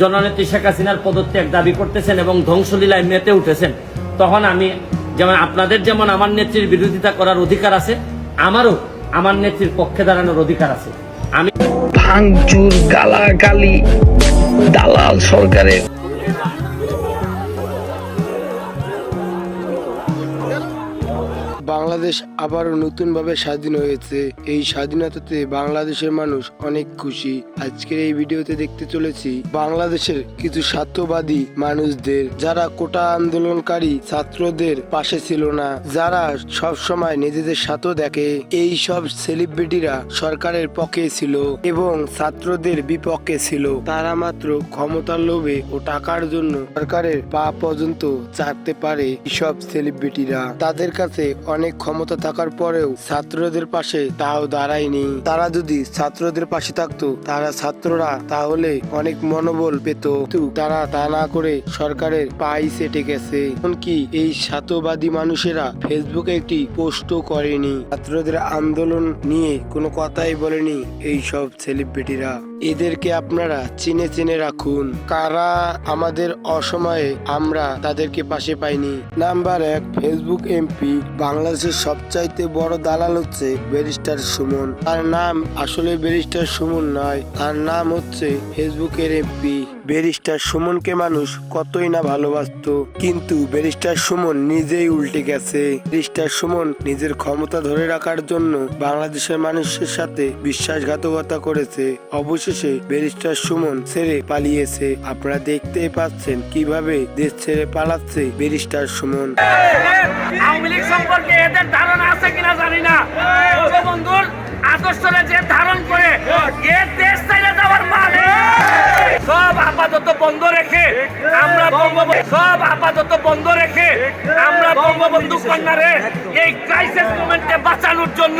জননেত্রী শেখ হাসিনার পদত্যাগ দাবি করতেছেন এবং ধ্বংসলীলায় মেতে উঠেছেন। তখন আমি যেমন আপনাদের যেমন আমার নেত্রীর বিরোধিতা করার অধিকার আছে, আমারও আমার নেত্রীর পক্ষে দাঁড়ানোর অধিকার আছে। আমি ভাঙচুর, গালাগালি, দালাল সরকারের বাংলাদেশ আবারও নতুনভাবে স্বাধীন হয়েছে। এই স্বাধীনতাতে বাংলাদেশের মানুষ অনেক খুশি। আজকের এই ভিডিওতে দেখতে চলেছি বাংলাদেশের কিছু স্বার্থবাদী মানুষদের। যারা কোটা আন্দোলনকারী ছাত্রদের পাশে ছিল না, যারা সব সময় নিজেদের স্বার্থ দেখে। এই সব সেলিব্রিটিরা সরকারের পক্ষে ছিল এবং ছাত্রদের বিপক্ষে ছিল। তারা মাত্র ক্ষমতার লোভে ও টাকার জন্য সরকারের পা পর্যন্ত চাটতে পারে। সব সেলিব্রিটিরা তাদের কাছে অনেক ক্ষমতা থাকার পরেও ছাত্রদের পাশে তাও দাঁড়ায়নি। তারা যদি ছাত্রদের পাশে থাকতো, তারা ছাত্ররা তাহলে অনেক মনোবল পেত। তারা তা না করে সরকারের পাই সেটে গেছে। এমনকি এই সাতবাদী মানুষেরা ফেসবুকে একটি পোস্টও করেনি। ছাত্রদের আন্দোলন নিয়ে কোনো কথাই বলেনি এই সব সেলিব্রিটিরা এদেরকে আপনারা চিনে চিনে রাখুন। কারা আমাদের অসময়ে আমরা তাদেরকে পাশে পাইনি? নাম্বার এক, ফেসবুক এমপি বাংলাদেশের সবচাইতে বড় দালাল হচ্ছে ব্যারিস্টার সুমন। তার নাম আসলে ব্যারিস্টার সুমন নয়, তার নাম হচ্ছে ফেসবুকের এমপি। ব্যারিস্টার সুমনকে মানুষ কতই না ভালোবাসতো, কিন্তু ব্যারিস্টার সুমন নিজেই উল্টে গেছে। ব্যারিস্টার সুমন নিজের ক্ষমতা ধরে রাখার জন্য বাংলাদেশের মানুষের সাথে বিশ্বাসঘাতকতা করেছে। অবশেষে ব্যারিস্টার সুমন ছেড়ে পালিয়েছে। আপনারা দেখতেই পাচ্ছেন কীভাবে দেশ ছেড়ে পালাচ্ছে ব্যারিস্টার সুমন। আওয়ামী লীগ সম্পর্কে আদর্শরে যে ধারণ করে, এ দেশ চাইলে যাওয়ার মানে সব আপাতত বন্ধ রেখে আমরা বঙ্গবন্ধু সব আপাতত বন্ধ রেখে আমরা বঙ্গবন্ধু কন্যারে এই ক্রাইসিস মোমেন্টে বাঁচানোর জন্য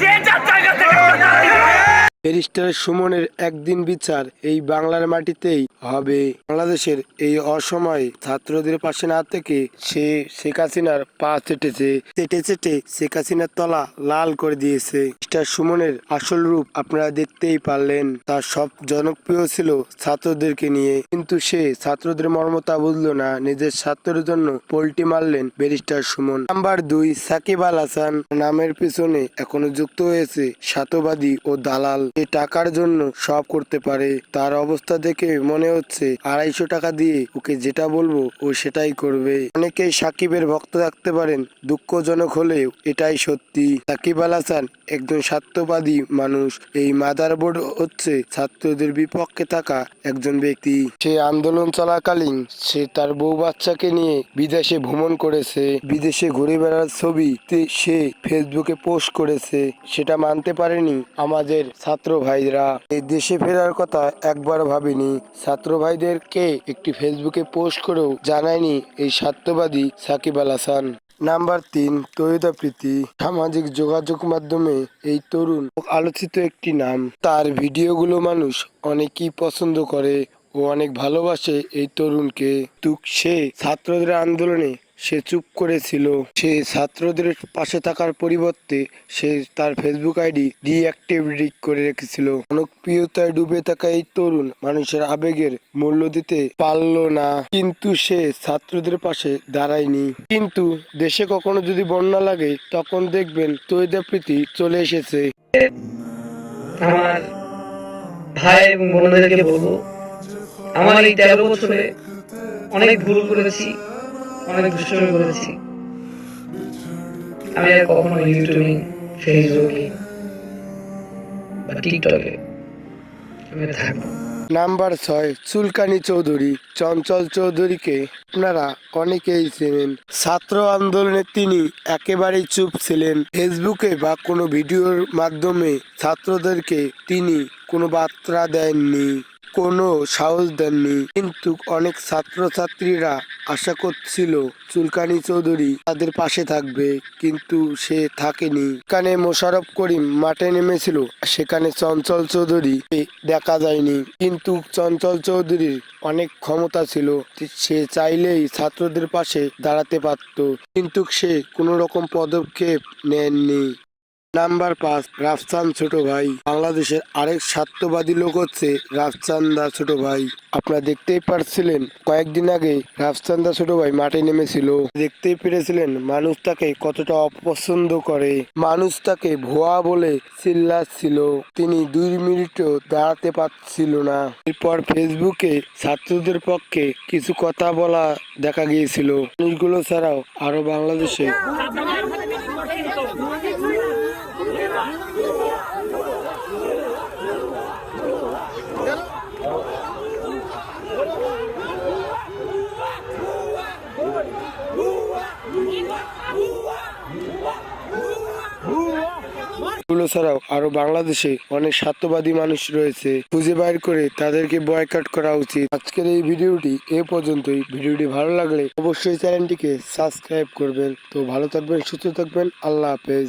যে যার জায়গা থেকে আমরা ব্যারিস্টার সুমনের একদিন বিচার এই বাংলার মাটিতেই হবে। বাংলাদেশের এই অসময়ে ছাত্রদের পাশে না থেকে সে শেখ হাসিনার পা চেটেছে। চেটে চেটে শেখ হাসিনার তলা লাল করে দিয়েছে। ব্যারিস্টার সুমনের আসল রূপ আপনারা দেখতেই পারলেন। তার সব জনপ্রিয় ছিল ছাত্রদেরকে নিয়ে। কিন্তু সে ছাত্রদের মর্মতা বুঝলো না। নিজের ছাত্রের জন্য পোল্টি মারলেন ব্যারিস্টার সুমন। নাম্বার দুই, সাকিব আল হাসান। নামের পিছনে এখনও যুক্ত হয়েছে সাতবাদী ও দালাল। যে টাকার জন্য সব করতে পারে। তার অবস্থা দেখে মনে হচ্ছে আড়াইশো টাকা দিয়ে ওকে যেটা বলব ও সেটাই করবে। অনেকেই সাকিবের ভক্ত থাকতে পারেন, দুঃখজনক হলেও এটাই সত্যি। সাকিব আল হাসান একজন স্বার্থবাদী মানুষ। এই মাদারবোর্ড হচ্ছে ছাত্রদের বিপক্ষে থাকা একজন ব্যক্তি। সে আন্দোলন চলাকালীন সে তার বউ বাচ্চাকে নিয়ে বিদেশে ভ্রমণ করেছে। বিদেশে ঘুরে বেড়ার ছবি সে ফেসবুকে পোস্ট করেছে। সেটা মানতে পারেনি আমাদের ছাত্র ভাইরা এই দেশে ফেরার কথা একবার ভাবিনি। ছাত্র ভাইদেরকে একটি ফেসবুকে পোস্ট করেও জানায়নি এই স্বার্থবাদী সাকিব আল হাসান। নাম্বার তিন তৈদা প্রীতি। সামাজিক যোগাযোগ মাধ্যমে এই তরুণ আলোচিত একটি নাম। তার ভিডিওগুলো মানুষ অনেকেই পছন্দ করে। ও অনেক ভালোবাসে এই তরুণকে। তুক সে ছাত্রদের আন্দোলনে সে চুপ করেছিল। সে ছাত্রদের পাশে থাকার পরিবর্তে সে তার ফেসবুক আইডি ডিঅ্যাক্টিভেট করে রেখেছিল। জনপ্রিয়তায় ডুবে থাকা এই তরুণ মানুষের আবেগের মূল্য দিতে পারল না। কিন্তু সে ছাত্রদের পাশে দাঁড়ায়নি। কিন্তু দেশে কখনো যদি বন্যা লাগে, তখন দেখবেন তৈদা প্রীতি চলে এসেছে। আমার ভাই এবং বোনদেরকে বলব আমার এই তেরো বছরে অনেক ভুল করেছি, অনেক দুষ্টমি করেছি। আমি আর কখনো ইউটিউবিং ফেসবুকিং বা টিকটকে আমি থাকব নাম্বার ছয়, চুলকানি চৌধুরী, চঞ্চল চৌধুরীকে আপনারা অনেকেই চেনেন। ছাত্র আন্দোলনে তিনি একেবারেই চুপ ছিলেন। ফেসবুকে বা কোনো ভিডিওর মাধ্যমে ছাত্রদেরকে তিনি কোনো বার্তা দেননি। কোনো সাহস দেননি। কিন্তু অনেক ছাত্রছাত্রীরা আশা করছিল চুলকানি চৌধুরী তাদের পাশে থাকবে, কিন্তু সে থাকেনি। এখানে মোশারফ করিম মাঠে নেমেছিল, সেখানে চঞ্চল চৌধুরী দেখা যায়নি। কিন্তু চঞ্চল চৌধুরীর অনেক ক্ষমতা ছিল, সে চাইলেই ছাত্রদের পাশে দাঁড়াতে পারত, কিন্তু সে কোনো রকম পদক্ষেপ নেননি। নাম্বার পাঁচ, রাফসান ছোট ভাই। বাংলাদেশের আরেক স্বার্থবাদী লোক হচ্ছে রাফসান্দা ছোট ভাই। আপনারা দেখতেই পারছিলেন, কয়েকদিন আগে রাফসান্দা ছোট ভাই মাঠে নেমেছিল। দেখতেই পেরেছিলেন, মানুষ তাকে কতটা অপছন্দ করে। মানুষ তাকে ভুয়া বলে চিল্লাচ্ছিল। তিনি দুই মিনিটও দাঁড়াতে পারছিল না। এরপর ফেসবুকে ছাত্রদের পক্ষে কিছু কথা বলা দেখা গিয়েছিল। জিনিসগুলো ছাড়াও আরও বাংলাদেশে গুলো ছাড়াও আরও বাংলাদেশে অনেক স্বার্থবাদী মানুষ রয়েছে। খুঁজে বাইর করে তাদেরকে বয়কাট করা উচিত। আজকের এই ভিডিওটি এ পর্যন্তই। ভিডিওটি ভালো লাগলে অবশ্যই চ্যানেলটিকে সাবস্ক্রাইব করবেন। তো ভালো থাকবেন, সুস্থ থাকবেন। আল্লাহ হাফেজ।